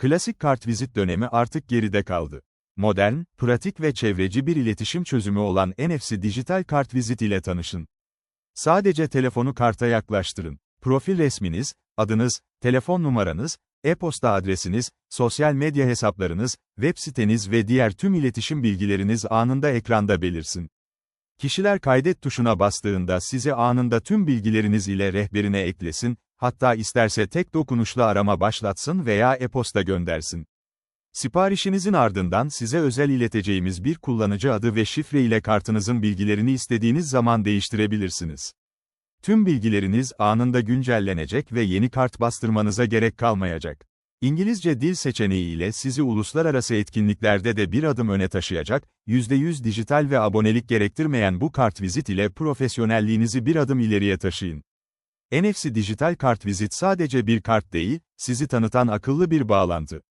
Klasik kartvizit dönemi artık geride kaldı. Modern, pratik ve çevreci bir iletişim çözümü olan NFC dijital kartvizit ile tanışın. Sadece telefonu karta yaklaştırın. Profil resminiz, adınız, telefon numaranız, e-posta adresiniz, sosyal medya hesaplarınız, web siteniz ve diğer tüm iletişim bilgileriniz anında ekranda belirsin. Kişiler kaydet tuşuna bastığında sizi anında tüm bilgileriniz ile rehberine eklesin, hatta isterse tek dokunuşla arama başlatsın veya e-posta göndersin. Siparişinizin ardından size özel ileteceğimiz bir kullanıcı adı ve şifre ile kartınızın bilgilerini istediğiniz zaman değiştirebilirsiniz. Tüm bilgileriniz anında güncellenecek ve yeni kart bastırmanıza gerek kalmayacak. İngilizce dil seçeneği ile sizi uluslararası etkinliklerde de bir adım öne taşıyacak, %100 dijital ve abonelik gerektirmeyen bu kartvizit ile profesyonelliğinizi bir adım ileriye taşıyın. NFC Dijital Kartvizit sadece bir kart değil, sizi tanıtan akıllı bir bağlantı.